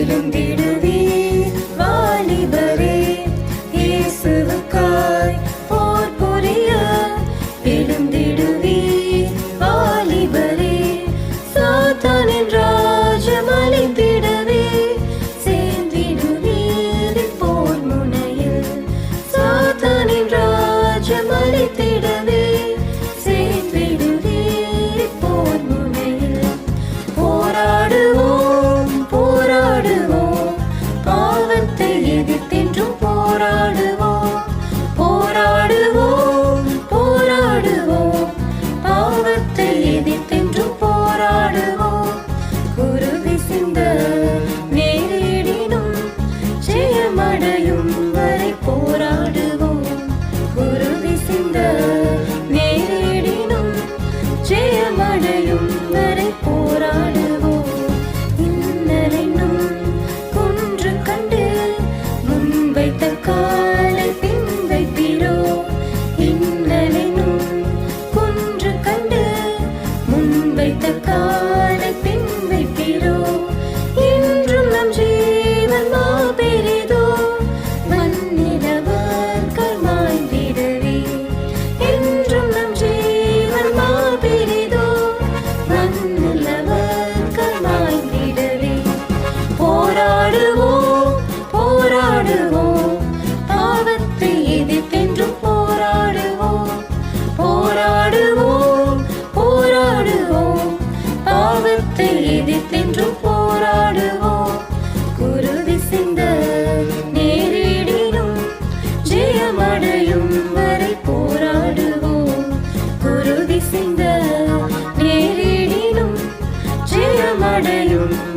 எழுந்திடுவே வாலிபரே இயேசுவுக்காய் போர் புரிய. எழுந்திடுவே வாலிபரே சாத்தானின் ராஜம் அழிந்திடவே சேர்ந்திடுவீர் போர் முனையில். சாத்தானின் ராஜம் அழித்திடவே போராடுவோம். பாவத்தை எதிர்ப்பென்றும் போராடுவோம். போராடுவோம் போராடுவோம். பாவத்தை எதிர்ப்பென்றும் போராடுவோம். குருதி சிந்த நேரிடினும் ஜெயமடையும் வரை போராடுவோம். குருதி சிந்த நேரிடினும் ஜெயமடையும்